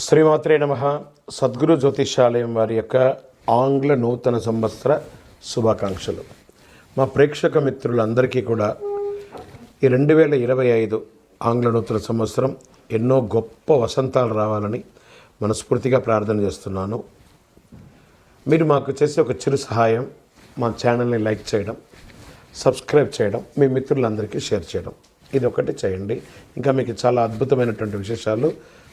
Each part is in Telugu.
శ్రీమాత్రే నమ. సద్గురు జ్యోతిషాలయం వారి యొక్క ఆంగ్ల నూతన సంవత్సర శుభాకాంక్షలు. మా ప్రేక్షక మిత్రులందరికీ కూడా ఈ రెండు వేల ఇరవై ఐదు ఆంగ్ల నూతన సంవత్సరం ఎన్నో గొప్ప వసంతాలు రావాలని మనస్ఫూర్తిగా ప్రార్థన చేస్తున్నాను. మీరు మాకు చేసే ఒక చిరు సహాయం మా ఛానల్ని లైక్ చేయడం సబ్స్క్రైబ్ చేయడం మీ మిత్రులందరికీ షేర్ చేయడం. ఇది ఒకటి చేయండి. ఇంకా మీకు చాలా అద్భుతమైనటువంటి విశేషాలు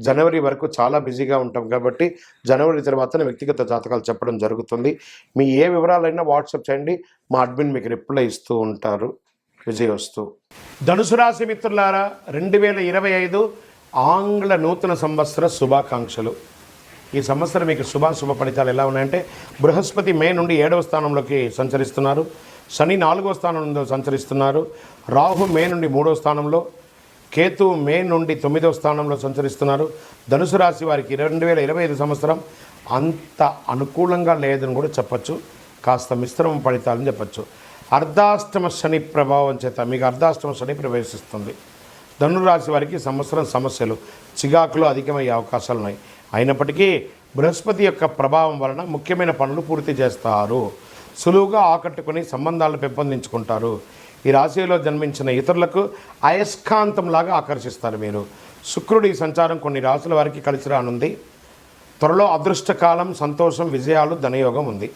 జనవరి వరకు చాలా బిజీగా ఉంటాం కాబట్టి జనవరి తర్వాత వ్యక్తిగత జాతకాలు చెప్పడం జరుగుతుంది. మీ ఏ వివరాలైనా వాట్సాప్ చేయండి మా అడ్మిన్ మీకు రిప్లై ఇస్తూ ఉంటారు. విజయవస్తు ధనుసు రాశి మిత్రులారా రెండు వేల ఇరవై ఐదు ఆంగ్ల నూతన సంవత్సర శుభాకాంక్షలు. ఈ సంవత్సరం మీకు శుభాశుభ ఫలితాలు ఎలా ఉన్నాయంటే బృహస్పతి మే నుండి ఏడవ స్థానంలోకి సంచరిస్తున్నారు. శని నాలుగో స్థానంలో సంచరిస్తున్నారు. రాహు మే నుండి మూడో స్థానంలో కేతు మే నుండి తొమ్మిదవ స్థానంలో సంచరిస్తున్నారు. ధనుసు రాశి వారికి రెండు వేల ఇరవై ఐదు సంవత్సరం అంత అనుకూలంగా లేదని కూడా చెప్పచ్చు. కాస్త మిశ్రమ ఫలితాలని చెప్పచ్చు. అర్ధాష్టమ శని ప్రభావం చేత మీకు అర్ధాష్టమ శని ప్రవేశిస్తుంది. ధనురాశి వారికి సంవత్సరం సమస్యలు చిగాకులు అధికమయ్యే అవకాశాలు ఉన్నాయి. అయినప్పటికీ బృహస్పతి యొక్క ప్రభావం వలన ముఖ్యమైన పనులు పూర్తి చేస్తారు. సులువుగా ఆకట్టుకుని సంబంధాలను పెంపొందించుకుంటారు. ఈ రాశిలో జన్మించిన ఇతరులకు అయస్కాంతంలాగా ఆకర్షిస్తారు మీరు. శుక్రుడి సంచారం కొన్ని రాశుల వారికి కలిసి రానుంది. త్వరలో అదృష్టకాలం సంతోషం విజయాలు ధనయోగం ఉంది.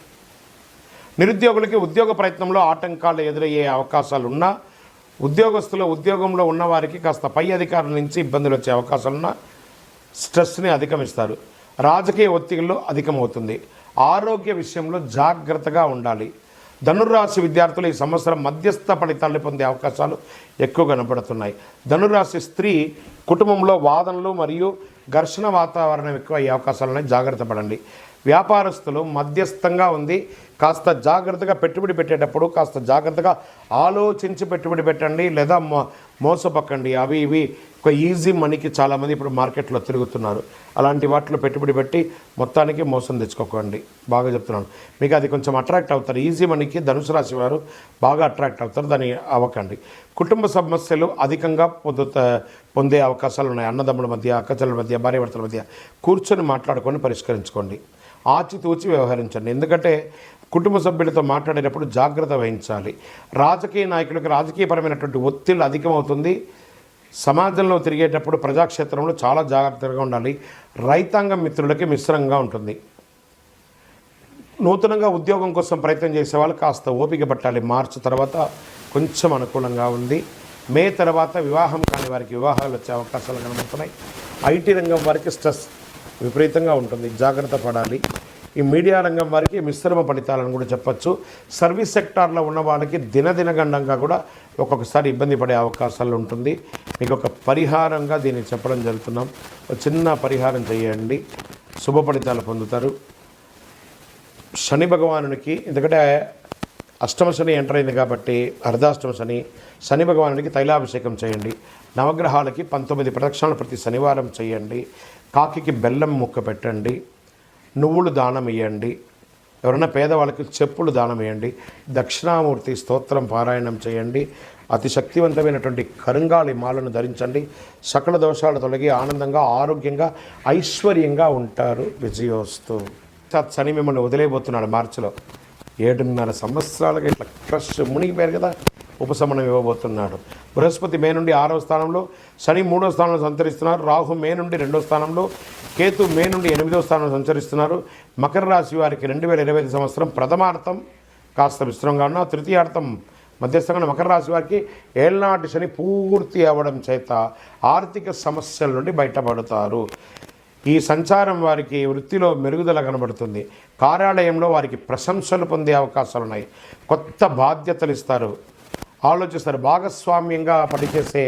నిరుద్యోగులకి ఉద్యోగ ప్రయత్నంలో ఆటంకాలు ఎదురయ్యే అవకాశాలు ఉన్నా ఉద్యోగస్తులు ఉద్యోగంలో ఉన్నవారికి కాస్త పై అధికారుల నుంచి ఇబ్బందులు వచ్చే అవకాశాలున్నా స్ట్రెస్ని అధిగమిస్తారు రాజకీయ ఒత్తిడిలో అధికమవుతుంది. ఆరోగ్య విషయంలో జాగ్రత్తగా ఉండాలి. ధనుర్రాశి విద్యార్థులు ఈ సంవత్సరం మధ్యస్థ ఫలితాలు పొందే అవకాశాలు ఎక్కువ కనపడుతున్నాయి ధనురాశి స్త్రీ కుటుంబంలో వాదనలు మరియు ఘర్షణ వాతావరణం ఎక్కువ అయ్యే అవకాశాలని జాగ్రత్త పడండి. వ్యాపారస్తులు మధ్యస్థంగా ఉంది. కాస్త జాగ్రత్తగా పెట్టుబడి పెట్టేటప్పుడు కాస్త జాగ్రత్తగా ఆలోచించి పెట్టుబడి పెట్టండి. లేదా మోసపక్కండి అవి ఇవి ఒక ఈజీ మనీకి చాలామంది ఇప్పుడు మార్కెట్లో తిరుగుతున్నారు. అలాంటి వాటిలో పెట్టుబడి పెట్టి మొత్తానికి మోసం తెచ్చుకోకండి. బాగా చెప్తున్నాను. మీకు అది కొంచెం అట్రాక్ట్ అవుతారు. ఈజీ మనీకి ధనుసు రాశి వారు బాగా అట్రాక్ట్ అవుతారు. దాన్ని అవ్వకండి. కుటుంబ సమస్యలు అధికంగా పొందుత పొందే అవకాశాలు ఉన్నాయి. అన్నదమ్ముల మధ్య అక్కచెల్లెల మధ్య భార్యాభర్తల మధ్య కూర్చొని మాట్లాడుకొని పరిష్కరించుకోండి. ఆచితూచి వ్యవహరించండి. ఎందుకంటే కుటుంబ సభ్యులతో మాట్లాడేటప్పుడు జాగ్రత్త వహించాలి. రాజకీయ నాయకులకు రాజకీయపరమైనటువంటి ఒత్తిళ్ళు అధికమవుతుంది. సమాజంలో తిరిగేటప్పుడు ప్రజాక్షేత్రంలో చాలా జాగ్రత్తగా ఉండాలి. రైతాంగం మిత్రులకి మిశ్రంగా ఉంటుంది. నూతనంగా ఉద్యోగం కోసం ప్రయత్నం చేసే వాళ్ళు కాస్త ఓపిక పట్టాలి. మార్చి తర్వాత కొంచెం అనుకూలంగా ఉంది. మే తర్వాత వివాహం కాని వారికి వివాహాలు వచ్చే అవకాశాలు కనబడుతున్నాయి. ఐటీ రంగం వారికి స్ట్రెస్ విపరీతంగా ఉంటుంది. జాగ్రత్త పడాలి. ఈ మీడియా రంగం వారికి మిశ్రమ ఫలితాలను కూడా చెప్పచ్చు. సర్వీస్ సెక్టార్లో ఉన్న వాళ్ళకి దినదినగండంగా కూడా ఒక్కొక్కసారి ఇబ్బంది పడే అవకాశాలు ఉంటుంది. మీకు ఒక పరిహారంగా దీన్ని చెప్పడం జరుగుతున్నాం. చిన్న పరిహారం చేయండి. శుభ ఫలితాలు పొందుతారు. శని భగవానునికి ఎందుకంటే అష్టమ శని ఎంటర్ అయింది కాబట్టి అర్ధాష్టమ శని శని భగవానునికి తైలాభిషేకం చేయండి. నవగ్రహాలకి పంతొమ్మిది ప్రదక్షిణలు ప్రతి శనివారం చేయండి. కాకికి బెల్లం ముక్క పెట్టండి. నువ్వులు దానం ఇవ్వండి ఎవరైనా పేదవాళ్ళకి చెప్పులు దానం వేయండి దక్షిణామూర్తి స్తోత్రం పారాయణం చేయండి. అతి శక్తివంతమైనటువంటి కరుంగాళి మాలను ధరించండి. సకల దోషాలు తొలగి ఆనందంగా ఆరోగ్యంగా ఐశ్వర్యంగా ఉంటారు విజయోస్తు. సాక్షాత్ శని మిమ్మల్ని వదిలేయబోతున్నాడు మార్చిలో. ఏడున్నర సంవత్సరాలుగా ఇట్లా క్రష్ మునిగిపోయారు కదా. ఉపశమనం ఇవ్వబోతున్నాడు. బృహస్పతి మే నుండి ఆరవ స్థానంలో శని మూడో స్థానంలో సంచరిస్తున్నారు. రాహు మే నుండి రెండో స్థానంలో కేతు మే నుండి ఎనిమిదో స్థానంలో సంచరిస్తున్నారు. మకర రాశి వారికి రెండు వేల ఇరవై ఐదు సంవత్సరం ప్రథమార్థం. కాస్త విస్తృతంగా ఉన్న తృతీయార్థం. మధ్యస్థంగా మకర రాశి వారికి ఏళ్ళనాటి శని పూర్తి అవ్వడం చేత ఆర్థిక సమస్యల నుండి బయటపడతారు. ఈ సంచారం వారికి వృత్తిలో మెరుగుదల కనబడుతుంది. కార్యాలయంలో వారికి ప్రశంసలు పొందే అవకాశాలు ఉన్నాయి కొత్త బాధ్యతలు ఇస్తారు. ఆలోచిస్తారు. భాగస్వామ్యంగా పనిచేసే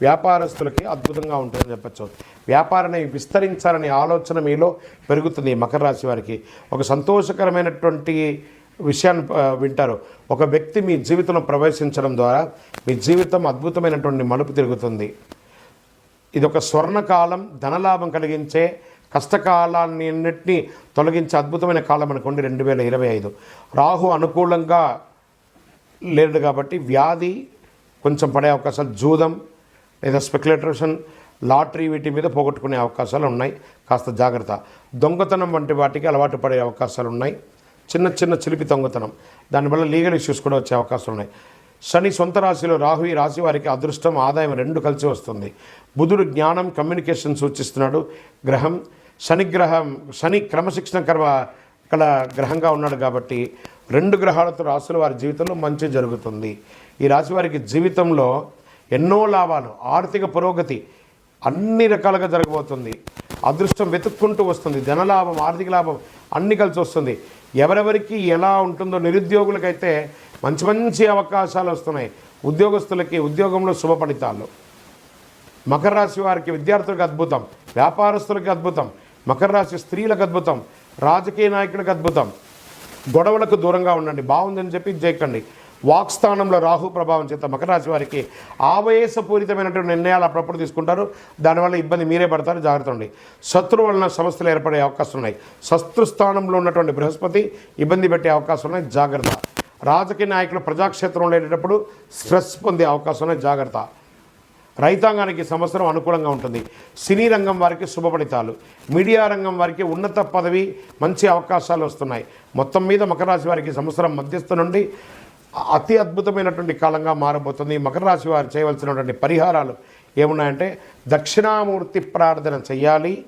వ్యాపారస్తులకి అద్భుతంగా ఉంటుందని చెప్పచ్చు. వ్యాపారాన్ని విస్తరించాలనే ఆలోచన మీలో పెరుగుతుంది మకర రాశి వారికి. ఒక సంతోషకరమైనటువంటి విషయాన్ని వింటారు. ఒక వ్యక్తి మీ జీవితంలో ప్రవేశించడం ద్వారా మీ జీవితం అద్భుతమైనటువంటి మలుపు తిరుగుతుంది. ఇది ఒక స్వర్ణకాలం ధనలాభం కలిగించే కష్టకాలాన్ని అన్నింటినీ తొలగించే అద్భుతమైన కాలం అనుకోండి రెండు వేల ఇరవై ఐదు. రాహు అనుకూలంగా లేడు కాబట్టి వ్యాధి కొంచెం పడే అవకాశాలు జూదం లేదా స్పెక్యులేటేషన్ లాటరీ వీటి మీద పోగొట్టుకునే అవకాశాలు ఉన్నాయి. కాస్త జాగ్రత్త. దొంగతనం వంటి వాటికి అలవాటు పడే అవకాశాలు ఉన్నాయి. చిన్న చిన్న చిలిపి దొంగతనం. దానివల్ల లీగల్ ఇష్యూస్ కూడా వచ్చే అవకాశాలు ఉన్నాయి. శని సొంత రాశిలో రాహు ఈ రాశి వారికి అదృష్టం ఆదాయం రెండు కలిసి వస్తుంది. బుధుడు జ్ఞానం కమ్యూనికేషన్ సూచిస్తున్నాడు. గ్రహం శని గ్రహం శని క్రమశిక్షణ కర్మ ఇక్కడ గ్రహంగా ఉన్నాడు కాబట్టి రెండు గ్రహాలతో రాశుల వారి జీవితంలో మంచి జరుగుతుంది. ఈ రాశి వారికి జీవితంలో ఎన్నో లాభాలు ఆర్థిక పురోగతి అన్ని రకాలుగా జరగబోతుంది. అదృష్టం వెతుక్కుంటూ వస్తుంది. ధనలాభం ఆర్థిక లాభం అన్ని కలిసి వస్తుంది. ఎవరెవరికి ఎలా ఉంటుందో నిరుద్యోగులకైతే మంచి మంచి అవకాశాలు వస్తున్నాయి. ఉద్యోగస్తులకి ఉద్యోగంలో శుభ ఫలితాలు. మకర రాశి వారికి విద్యార్థులకు అద్భుతం. వ్యాపారస్తులకి అద్భుతం. మకర రాశి స్త్రీలకు అద్భుతం. రాజకీయ నాయకులకు అద్భుతం. గొడవలకు దూరంగా ఉండండి. బాగుందని చెప్పి చేయకండి వాక్స్థానంలో రాహు ప్రభావం చేత మకర రాశి వారికి ఆవేశపూరితమైనటువంటి నిర్ణయాలు అప్పుడప్పుడు తీసుకుంటారు. దానివల్ల ఇబ్బంది మీరే పడతారు. జాగ్రత్త ఉండి శత్రువు వలన సమస్యలు ఏర్పడే అవకాశం ఉన్నాయి. శత్రు స్థానంలో ఉన్నటువంటి బృహస్పతి ఇబ్బంది పెట్టే అవకాశం ఉన్నాయి. జాగ్రత్త. రాజకీయ నాయకులు ప్రజాక్షేత్రంలో లేటప్పుడు స్ట్రెస్ పొందే అవకాశం ఉన్నాయి. జాగ్రత్త. రైతాంగానికి సంవత్సరం అనుకూలంగా ఉంటుంది. సినీ రంగం వారికి శుభ ఫలితాలు. మీడియా రంగం వారికి ఉన్నత పదవి మంచి అవకాశాలు వస్తున్నాయి. మొత్తం మీద మకర రాశి వారికి సంవత్సరం మధ్యస్థ నుండి అతి అద్భుతమైనటువంటి కాలంగా మారబోతుంది. మకర రాశి వారు చేయవలసినటువంటి పరిహారాలు ఏమున్నాయంటే దక్షిణామూర్తి ప్రార్థన చేయాలి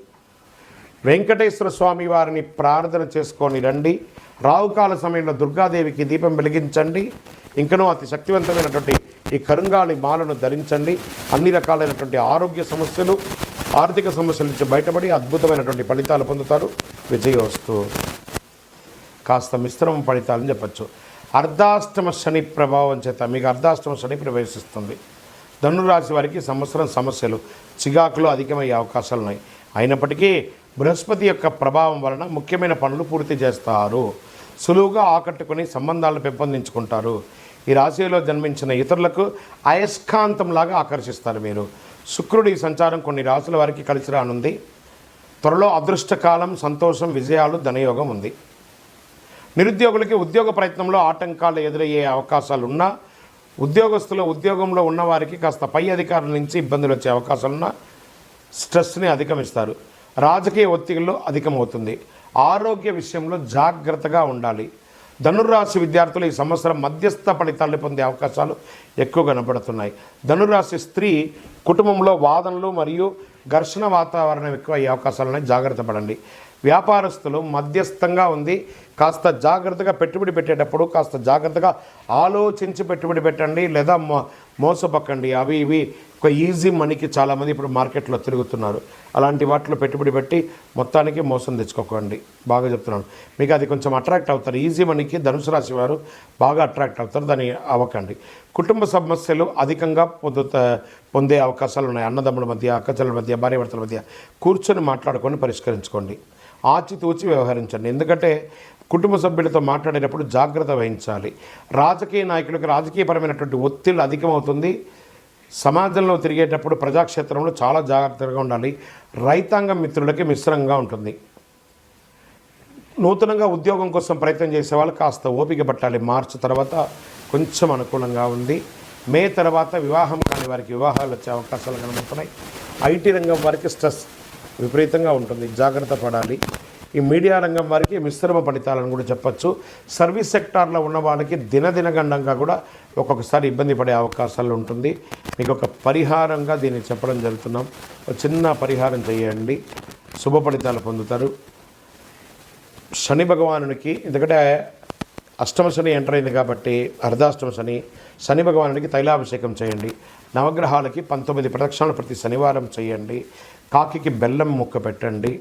వెంకటేశ్వర స్వామి వారిని ప్రార్థన చేసుకొని రండి. రావుకాల సమయంలో దుర్గాదేవికి దీపం వెలిగించండి. ఇంకనూ అతి శక్తివంతమైనటువంటి ఈ కరుంగాలి మాలను ధరించండి. అన్ని రకాలైనటువంటి ఆరోగ్య సమస్యలు ఆర్థిక సమస్యల నుంచి బయటపడి అద్భుతమైనటువంటి ఫలితాలు పొందుతారు. విజయోస్తు కాస్త మిశ్రమ ఫలితాలని చెప్పచ్చు. అర్ధాష్టమ శని ప్రభావం చేత మీకు అర్ధాష్టమ శని ప్రవేశిస్తుంది. ధనురాశి వారికి సంవత్సరం సమస్యలు చిగాకులో అధికమయ్యే అవకాశాలు ఉన్నాయి. అయినప్పటికీ బృహస్పతి యొక్క ప్రభావం వలన ముఖ్యమైన పనులు పూర్తి చేస్తారు. సులువుగా ఆకట్టుకుని సంబంధాలను పెంపొందించుకుంటారు. ఈ రాశిలో జన్మించిన ఇతరులకు అయస్కాంతంలాగా ఆకర్షిస్తారు మీరు. శుక్రుడి సంచారం కొన్ని రాశుల వారికి కలిసి రానుంది. త్వరలో అదృష్టకాలం సంతోషం విజయాలు ధనయోగం ఉంది. నిరుద్యోగులకి ఉద్యోగ ప్రయత్నంలో ఆటంకాలు ఎదురయ్యే అవకాశాలు ఉన్నా ఉద్యోగస్తులు ఉద్యోగంలో ఉన్నవారికి కాస్త పై అధికారుల నుంచి ఇబ్బందులు వచ్చే అవకాశాలున్నా స్ట్రెస్ని అధిగమిస్తారు. రాజకీయ ఒత్తిడిలో అధికమవుతుంది. ఆరోగ్య విషయంలో జాగ్రత్తగా ఉండాలి. ధనుర్రాశి విద్యార్థులు ఈ సంవత్సరం మధ్యస్థ ఫలితాలు పొందే అవకాశాలు ఎక్కువ కనబడుతున్నాయి ధనుర్రాశి స్త్రీ కుటుంబంలో వాదనలు మరియు ఘర్షణ వాతావరణం ఎక్కువ అయ్యే అవకాశాలున్నాయి జాగ్రత్త పడండి. వ్యాపారస్తులు మధ్యస్థంగా ఉంది. కాస్త జాగ్రత్తగా పెట్టుబడి పెట్టేటప్పుడు కాస్త జాగ్రత్తగా ఆలోచించి పెట్టుబడి పెట్టండి లేదా మో మోసపక్కండి అవి ఇవి ఒక ఈజీ మనీకి చాలామంది ఇప్పుడు మార్కెట్లో తిరుగుతున్నారు. అలాంటి వాటిలో పెట్టుబడి పెట్టి మొత్తానికి మోసం తెచ్చుకోకండి. బాగా చెప్తున్నాను. మీకు అది కొంచెం అట్రాక్ట్ అవుతారు. ఈజీ మనీకి ధనుసు రాశి వారు బాగా అట్రాక్ట్ అవుతారు. దాన్ని అవ్వకండి. కుటుంబ సమస్యలు అధికంగా పొందుత పొందే అవకాశాలు ఉన్నాయి. అన్నదమ్ముల మధ్య అక్కచెల్లెల మధ్య భార్యాభర్తల మధ్య కూర్చొని మాట్లాడుకొని పరిష్కరించుకోండి. ఆచితూచి వ్యవహరించండి. ఎందుకంటే కుటుంబ సభ్యులతో మాట్లాడేటప్పుడు జాగ్రత్త వహించాలి. రాజకీయ నాయకులకు రాజకీయపరమైనటువంటి ఒత్తిళ్ళు అధికమవుతుంది. సమాజంలో తిరిగేటప్పుడు ప్రజాక్షేత్రంలో చాలా జాగ్రత్తగా ఉండాలి. రైతాంగ మిత్రులకి మిశ్రంగా ఉంటుంది. నూతనంగా ఉద్యోగం కోసం ప్రయత్నం చేసే వాళ్ళు కాస్త ఓపిక పట్టాలి. మార్చి తర్వాత కొంచెం అనుకూలంగా ఉంది. మే తర్వాత వివాహం కాని వారికి వివాహాలు వచ్చే అవకాశాలు కనబడుతున్నాయి. ఐటీ రంగం వారికి స్ట్రెస్ విపరీతంగా ఉంటుంది. జాగ్రత్త పడాలి. ఈ మీడియా రంగం వారికి మిశ్రమ ఫలితాలను కూడా చెప్పచ్చు. సర్వీస్ సెక్టార్లో ఉన్న వాళ్ళకి దినదినగండంగా కూడా ఒక్కొక్కసారి ఇబ్బంది పడే అవకాశాలు ఉంటుంది. మీకు ఒక పరిహారంగా దీన్ని చెప్పడం జరుగుతున్నాం. ఒక చిన్న పరిహారం చేయండి. శుభ ఫలితాలు పొందుతారు. శని భగవానునికి ఎందుకంటే అష్టమ శని ఎంటర్ అయింది కాబట్టి అర్ధాష్టమ శని శని భగవానునికి తైలాభిషేకం చేయండి. నవగ్రహాలకి పంతొమ్మిది ప్రదక్షిణలు ప్రతి శనివారం చేయండి. కాకికి బెల్లం ముక్క పెట్టండి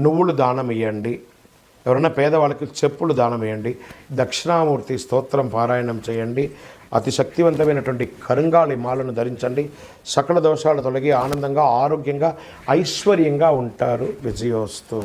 నువ్వులు దానం ఇవ్వండి ఎవరైనా పేదవాళ్ళకి చెప్పులు దానం ఇవ్వండి దక్షిణామూర్తి స్తోత్రం పారాయణం చేయండి అతి శక్తివంతమైనటువంటి కరుంగాళి మాలను ధరించండి సకల దోషాలు తొలగి ఆనందంగా ఆరోగ్యంగా ఐశ్వర్యంగా ఉంటారు. విజయోస్తు.